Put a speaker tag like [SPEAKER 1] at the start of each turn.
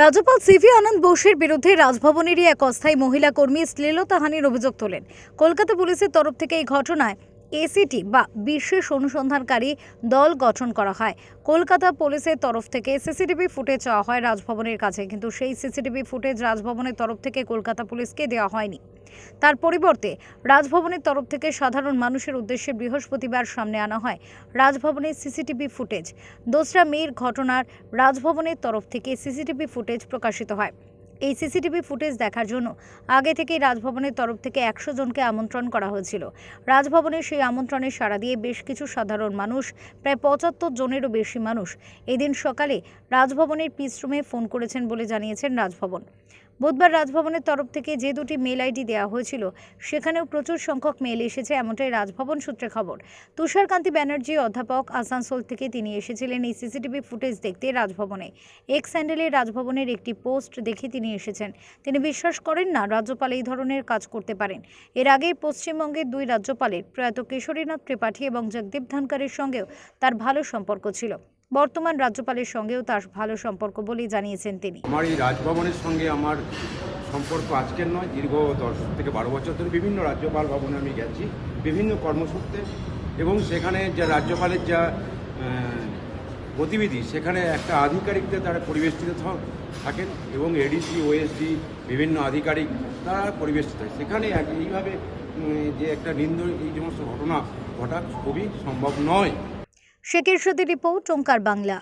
[SPEAKER 1] রাজ্যপাল সিভি আনন্দ বোসের বিরুদ্ধে রাজভবনেরই এক অস্থায়ী মহিলা কর্মী শ্লীলতাহানির অভিযোগ তোলেন। কলকাতা পুলিশের তরফ থেকে এই ঘটনায় এসিটি বা বিশেষ অনুসন্ধানকারী দল গঠন করা হয়। কলকাতা পুলিশের তরফ থেকে সিসিটিভি ফুটেজ চাওয়া হয় রাজভবনের কাছে, কিন্তু সেই সিসিটিভি ফুটেজ রাজভবনের তরফ থেকে কলকাতা পুলিশকে দেওয়া হয়নি। তার পরিবর্তে রাজভবনের তরফ থেকে সাধারণ মানুষের উদ্দেশ্যে বৃহস্পতিবার সামনে আনা হয় রাজভবনের সিসিটিভি ফুটেজ। দোসরা মেয়ের ঘটনার রাজভবনের তরফ থেকে সিসিটিভি ফুটেজ প্রকাশিত হয়। এই সিসিটিভি ফুটেজ দেখার জন্য আগে থেকেই রাজভবনের তরফ থেকে একশো জনকে আমন্ত্রণ করা হয়েছিল। রাজভবনের সেই আমন্ত্রণে সাড়া দিয়ে বেশ কিছু সাধারণ মানুষ, প্রায় পঁচাত্তর জনেরও বেশি মানুষ, এদিন সকালে রাজভবনের পিস রুমে ফোন করেছেন বলে জানিয়েছেন রাজভবন। বুধবার রাজভবনের তরফ থেকে যে দুটি মেল আইডি দেওয়া হয়েছিল, সেখানেও প্রচুর সংখ্যক মেল এসেছে, এমনটাই রাজভবন সূত্রে খবর। তুষারকান্তি ব্যানার্জি অধ্যাপক আসানসোল থেকে তিনি এসেছিলেন এই সিসিটিভি ফুটেজ দেখতে রাজভবনে। এক্স স্যান্ডেলে রাজভবনের একটি পোস্ট দেখে তিনি এসেছেন। তিনি বিশ্বাস করেন না রাজ্যপাল এই ধরনের কাজ করতে পারেন। এর আগে পশ্চিমবঙ্গের দুই রাজ্যপালের প্রয়াত কেশরীনাথ ত্রিপাঠী এবং জগদীপ ধনকরের সঙ্গেও তার ভালো সম্পর্ক ছিল। বর্তমান রাজ্যপালের সঙ্গেও তার ভালো সম্পর্ক বলেই জানিয়েছেন তিনি।
[SPEAKER 2] আমার এই রাজভবনের সঙ্গে আমার সম্পর্ক আজকের নয়, দীর্ঘ দশ থেকে বারো বছর ধরে বিভিন্ন রাজ্যপাল ভবনে আমি গেছি, বিভিন্ন কর্মসূত্রে। এবং সেখানে যা রাজ্যপালের যা গতিবিধি, সেখানে একটা আধিকারিকদের তারা পরিবেষ্টিত থাকেন এবং এডিসি, ওএসডি, বিভিন্ন আধিকারিক তারা পরিবেষ্টিত হয়। সেখানে এইভাবে যে একটা নিন্দ এই সমস্ত ঘটনা ঘটা খুবই সম্ভব নয়।
[SPEAKER 1] শেখের সাথে রিপোর্ট ওঙ্কার বাংলা।